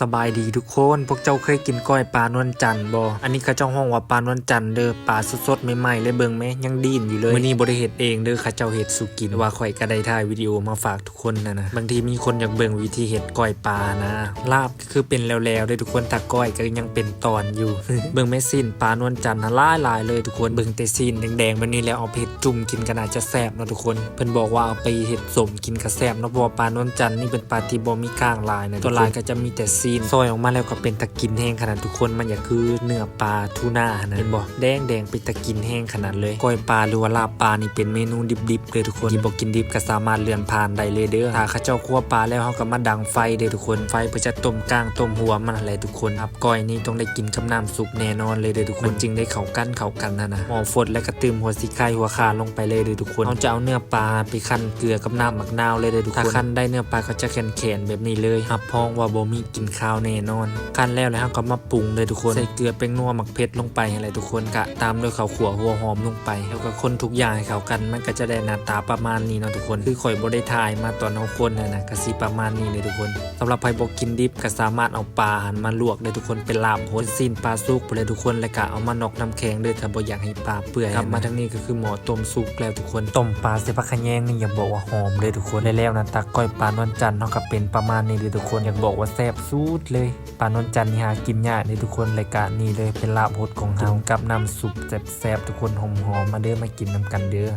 สบายดีทุกคน พวกเจ้าเคยกินก้อยปลานวลจันทร์บ่อันนี้เขาเจ้าห้องว่าปลานวลจันทร์เด้อปลาสดๆใหม่ๆเลยเบิ่งไหมยังดีนอยู่เลยมื้อนี้บ่ได้เฮ็ดเองเด้อเขาเจ้าเฮ็ดสุกินว่าข่อยก็ได้ถ่ายวิดีโอมาฝากทุกคนนะนะบางทีมีคนอยากเบิ่งวิธีเฮ็ดก้อยปลานะ ลาบก็คือเป็นแล้วๆเด้อทุกคนถ้าก้อยก็ยังเป็นตอนอยู่ เบิ่งแม่ซีนปลานวลจันทร์นะหลายๆเลยทุกคนเบิ่งแต่ซีนแดงๆแบบนี้แล้วเอาไปเฮ็ดจุ่มกินก็น่าจะแซ่บเนาะทุกคนเพิ่นบอกว่าเอาไปเฮ็ดสมกินก็แซ่บเนาะเพราะว่าปลานวลจันทร์นี่เป็นปลาที่บ่มีกล้างลายนะตัวลายก็จะมีแต่ซีนซอยออกมาแล้วก็เป็นตะกินแห้งขนาดทุกคนมันอย่าคือเนื้อปลาทูน่านะเห็นบ่แดงแดงเป็นตะกินแห้งขนาดเลยก้อยปลาหรือว่าลาบปลานี่เป็นเมนูดิบๆเลยทุกคนที่บ่กินดิบก็สามารถเลื่อนผ่านได้เลยเด้อถ้าเขาเจ้าคั่วปลาแล้วเฮาก็มาดังไฟเด้อทุกคนไฟเพื่อจะต้มกลางต้มหัวมันอะไรทุกคนครับก้อยนี่ต้องได้กินกับน้ำซุปแน่นอนเลยเด้อทุกคนจึงได้เขากั้นเขากันนะนะหมอฟดแล้วก็ตืมหัวสิไข่หัวขาลงไปเลยเด้อทุกคนเราจะเอาเนื้อปลาไปคั่นเกลือกับน้ำหมักนาวเลยเด้อทุกคนถ้าคั่นได้เนื้อปลาก็จะแข็งๆแบบนี้เลยรับพองว่าบ่มีกินข้าวแน่นอนคั่นแล้วแล้วเราก็มาปรุงเลยทุกคน ใส่เกลือแป้งนัวหมักเผ็ดลงไปอะไรทุกคนกะตามด้วยข้าวขั่วหัวหอมลงไป แล้วก็คนทุกอย่างให้เข้ากัน มันก็จะได้หน้าตาประมาณนี้เนาะทุกคน คือข่อยบ่ได้ถ่ายมาตอนเอาคนนะนะก็สิประมาณนี้เลยทุกคนสำหรับใครบ่กินดิบก็สามารถเอาปลาหันมาลวกได้ทุกคนเป็นลาบโหดซีนปลาสุกไปเลยทุกคนแล้วก็เอามานอกน้ำแข็งด้วยถ้าบ่อยากให้ปลาเปื่อยกลับมาทางนี้ก็คือหมอต้มสุกแล้วทุกคนต้มปลาเสผักขะแยงนี่อย่าบอกว่าหอมเลยทุกคนแล้วนะตักก้อยปลานวลจันทร์เนาะก็เป็นประมาณนี้เลยทุกคนอยากบอกว่าแซ่บสุดเลยปลานนจันทร์นี่หากินยากเลยทุกคนรายการนี้เลยเป็นลาบโหดของเฮากับน้ำซุปแซ่บๆทุกคนหอมๆมาเด้อมากินน้ำกันเด้อ